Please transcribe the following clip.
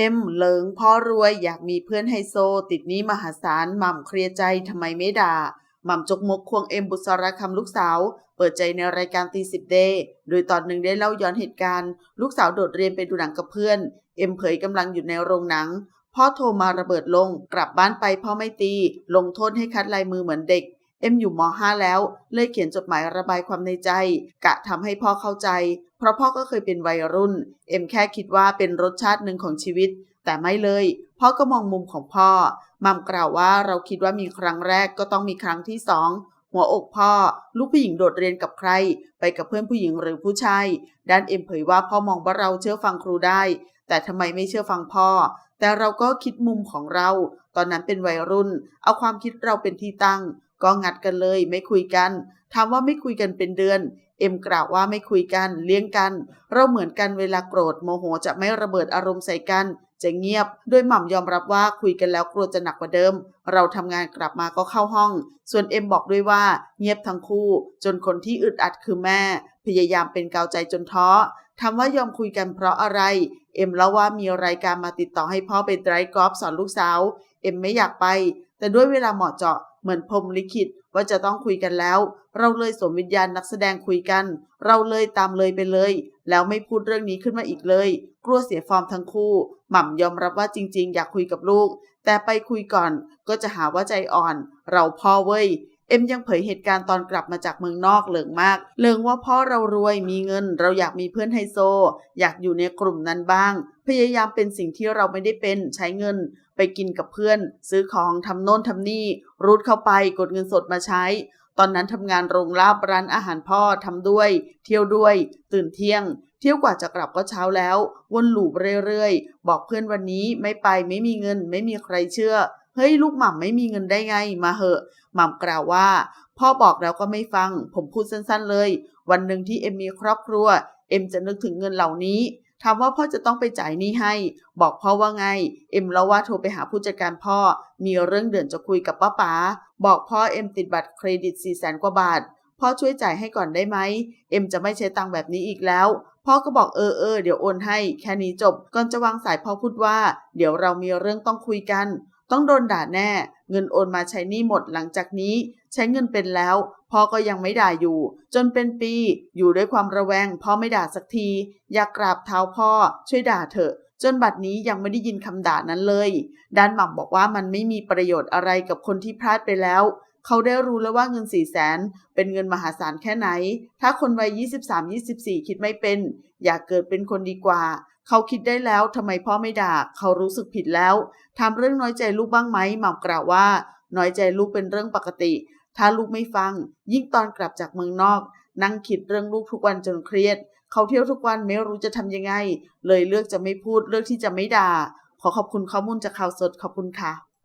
เอ็มเลิงพ่อรวยอยากมีเพื่อนไฮโซ ติดนี้มหาศาลหม่ำเคลียร์ใจทำไมไม่ด่าหม่ำจกมกควงเอ็มบุษราคำลูกสาว เปิดใจในรายการตีสิบเดย์โดยตอนหนึ่งได้เล่าย้อนเหตุการณ์ ลูกสาวโดดเรียนไปดูหนังกับเพื่อน เอ็มเผยกำลังอยู่ในโรงหนัง พ่อโทรมาระเบิดลง กลับบ้านไปพ่อไม่ตี ลงโทษให้คัดลายมือเหมือนเด็ก เอ็มอยู่ม .5 แล้ว เลยเขียนจดหมายระบายความในใจ กะทำให้พ่อเข้าใจ เพราะพ่อก็เคยเป็นวัยรุ่น เอ็มแค่คิดว่าเป็นรสชาติหนึ่งของชีวิต แต่ไม่เลยพ่อก็มองมุมของพ่อ มัมกล่าวว่าเราคิดว่ามีครั้งแรกก็ต้องมีครั้งที่สองหัวอกพ่อ ลูกผู้หญิงโดดเรียนกับใคร ไปกับเพื่อนผู้หญิงหรือผู้ชายด้านเอ็มเผยว่าพ่อมองว่าเราเชื่อฟังครูได้ แต่ทำไมไม่เชื่อฟังพ่อ แต่เราก็คิดมุมของเรา ตอนนั้นเป็นวัยรุ่น เอาความคิดเราเป็นที่ตั้ง ก็งัดกันเลย ไม่คุยกันถามว่าไม่คุยกันเป็นเดือน เอ็มกล่าวว่าไม่คุยกันเลี้ยงกัน เราเหมือนกันเวลาโกรธโมโหจะไม่ระเบิดอารมณ์ใส่กัน จะเงียบโดยหม่ำยอมรับว่าคุยกันแล้วกลัวจะหนักกว่าเดิม เราทำงานกลับมาก็เข้าห้อง ส่วนเอ็มบอกด้วยว่า เงียบทั้งคู่ จนคนที่อึดอัดคือแม่ พยายามเป็นกาวใจจนท้อถามว่ายอมคุยกันเพราะอะไร เอ็มเล่าว่ามีรายการมาติดต่อให้พ่อไปไดรฟ์กอล์ฟสอนลูกสาว เอ็มไม่อยากไป แต่ด้วยเวลาเหมาะเจาะ เหมือนพรมลิขิตว่าจะต้องคุยกันแล้ว เราเลยสวมวิญญาณนักแสดงคุยกัน เราเลยตามเลยไปเลย แล้วไม่พูดเรื่องนี้ขึ้นมาอีกเลย กลัวเสียฟอร์มทั้งคู่ หม่ำยอมรับว่าจริง ๆ อยากคุยกับลูก แต่ไปคุยก่อนก็จะหาว่าใจอ่อน เราพ่อเว้ย เอ็มยังเผยเหตุการณ์ตอนกลับมาจากเมืองนอกเหลิงมากเหลิงว่าพ่อเรารวยมีเงิน เราอยากมีเพื่อนไฮโซ อยากอยู่ในกลุ่มนั้นบ้าง พยายามเป็นสิ่งที่เราไม่ได้เป็นใช้เงิน ไปกินกับเพื่อน ซื้อของทำโน่นทำนี่ รูดเข้าไปกดเงินสดมาใช้ ตอนนั้นทำงานโรงลาบร้านอาหารพ่อทำด้วย เที่ยวด้วย ตื่นเที่ยง เที่ยวกว่าจะกลับก็เช้าแล้ว วนลูปเรื่อยๆ บอกเพื่อนวันนี้ไม่ไปไม่มีเงิน ไม่มีใครเชื่อ เฮ้ยลูกหม่ำไม่มีเงินได้ไง มาเหอะหม่ำกล่าวว่า พ่อบอกแล้วก็ไม่ฟัง ผมพูดสั้นๆเลย วันหนึ่งที่เอ็มมีครอบครัว เอ็มจะนึกถึงเงินเหล่านี้ถามว่าพ่อจะต้องไปจ่ายหนี้ให้ บอกพ่อว่าไง เอ็มเล่าว่าโทรไปหาผู้จัดการพ่อ มีเรื่องเดือนจะคุยกับป้าป๋าบอกพ่อเอ็มติดบัตรเครดิต4ี่แสนกว่าบาท พ่อช่วยจ่ายให้ก่อนได้ไหม เอ็มจะไม่ใช้ตังค์แบบนี้อีกแล้ว พ่อก็บอกเออเออเดี๋ยวโอนให้ แค่นี้จบ ก่อนจะวางสายพ่อพูดว่า เดี๋ยวเรามีเรื่องต้องคุยกัน ต้องโดนด่าแน่ เงินโอนมาใช้นี้หมดหลังจากนี้ ใช้เงินเป็นแล้วพ่อก็ยังไม่ด่าอยู่ จนเป็นปี อยู่ด้วยความระแวงพ่อไม่ด่าสักที อยากกราบเท้าพ่อ ช่วยด่าเถอะ จนบัดนี้ยังไม่ได้ยินคำด่านั้นเลยด้านหม่ำบอกว่ามันไม่มีประโยชน์อะไรกับคนที่พลาดไปแล้ว เขาได้รู้แล้วว่าเงินสี่แสนเป็นเงินมหาศาลแค่ไหน ถ้าคนวัย 23-24 คิดไม่เป็น อยากเกิดเป็นคนดีกว่า เขาคิดได้แล้วทำไมพ่อไม่ด่า เขารู้สึกผิดแล้วทำเรื่องน้อยใจลูกบ้างไหมหม่ำกล่าวว่า น้อยใจลูกเป็นเรื่องปกติ ถ้าลูกไม่ฟัง ยิ่งตอนกลับจากเมืองนอก นั่งคิดเรื่องลูกทุกวันจนเครียด เขาเที่ยวทุกวันไม่รู้จะทำยังไง เลยเลือกจะไม่พูดเลือกที่จะไม่ด่า ขอขอบคุณข้อมูลจากข่าวสดขอบคุณค่ะ